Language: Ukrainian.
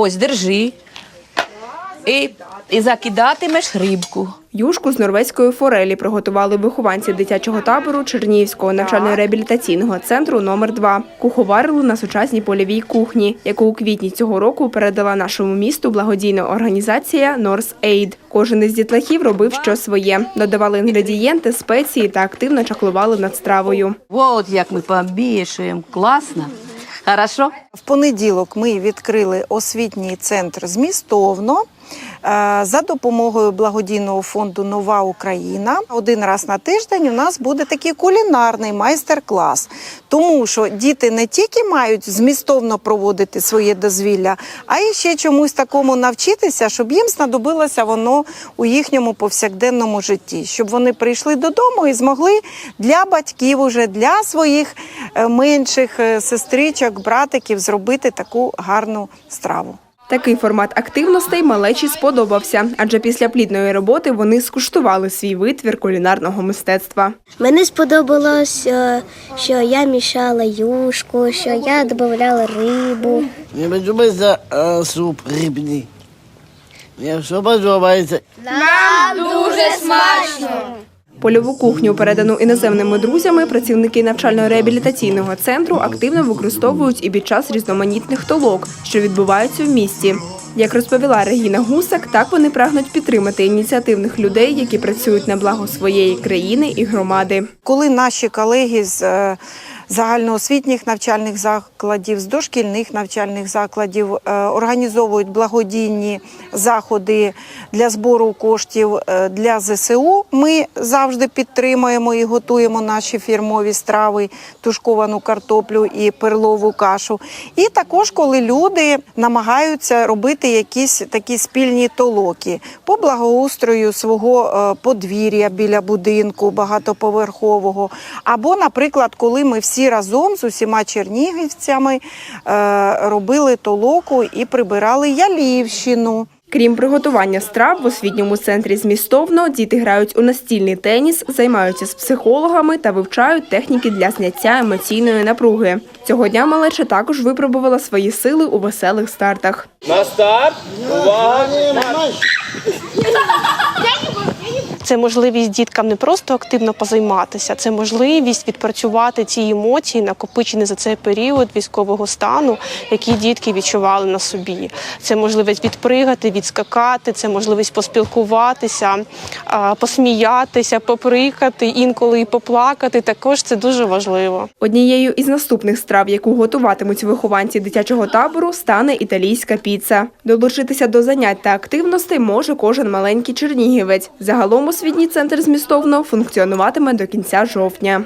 Ось, держи. І, і закидатимеш рибку. Юшку з норвезької форелі приготували вихованці дитячого табору Чернігівського навчально-реабілітаційного центру номер 2 Куховарили на сучасній польовій кухні, яку у квітні цього року передала нашому місту благодійна організація North Aid. Кожен із дітлахів робив щось своє, додавали інгредієнти, спеції та активно чаклували над стравою. От як ми побішуємо. Класно. Хорошо? В понеділок ми відкрили освітній центр змістовно. Е, За допомогою благодійного фонду Нова Україна один раз на тиждень у нас буде такий кулінарний майстер-клас, тому що діти не тільки мають змістовно проводити своє дозвілля, а і ще чомусь такому навчитися, щоб їм знадобилося воно у їхньому повсякденному житті, щоб вони прийшли додому і змогли для батьків, уже для своїх е, менших е, сестричок, братиків зробити таку гарну страву. Такий формат активностей малечі сподобався, адже після плідної роботи вони скуштували свій витвір кулінарного мистецтва. Мені сподобалось, що я мішала юшку, що я додавала рибу. Мені подобається е, суп рибний. Мені подобається. Польову кухню, передану іноземними друзями, працівники навчально-реабілітаційного центру активно використовують і під час різноманітних толок, що відбуваються в місті. Як розповіла Регіна Гусак, так вони прагнуть підтримати ініціативних людей, які працюють на благо своєї країни і громади. Коли наші колеги з е, загальноосвітніх навчальних закладів, з дошкільних навчальних закладів е, організовують благодійні заходи для збору коштів е, для ЗСУ, ми завжди підтримуємо і готуємо наші фірмові страви, тушковану картоплю і перлову кашу. І також, коли люди намагаються робити якісь такі спільні толоки по благоустрою свого е, подвір'я біля будинку багатоповерхового. Або, наприклад, коли ми всі разом з усіма чернігівцями е, робили толоку і прибирали Ялівщину. Крім приготування страв в освітньому центрі змістовно, діти грають у настільний теніс, займаються з психологами та вивчають техніки для зняття емоційної напруги. Цього дня малеча також випробувала свої сили у веселих стартах. На старт. Увага. Це можливість діткам не просто активно позайматися, це можливість відпрацювати ці емоції, накопичені за цей період військового стану, які дітки відчували на собі. Це можливість відпригати, відскакати, це можливість поспілкуватися, посміятися, поприкати, інколи і поплакати. Також це дуже важливо. Однією із наступних страв, яку готуватимуть вихованці дитячого табору, стане італійська піца. Долучитися до занять та активностей може кожен маленький чернігівець. Загалом освітній центр змістовно функціонуватиме до кінця жовтня.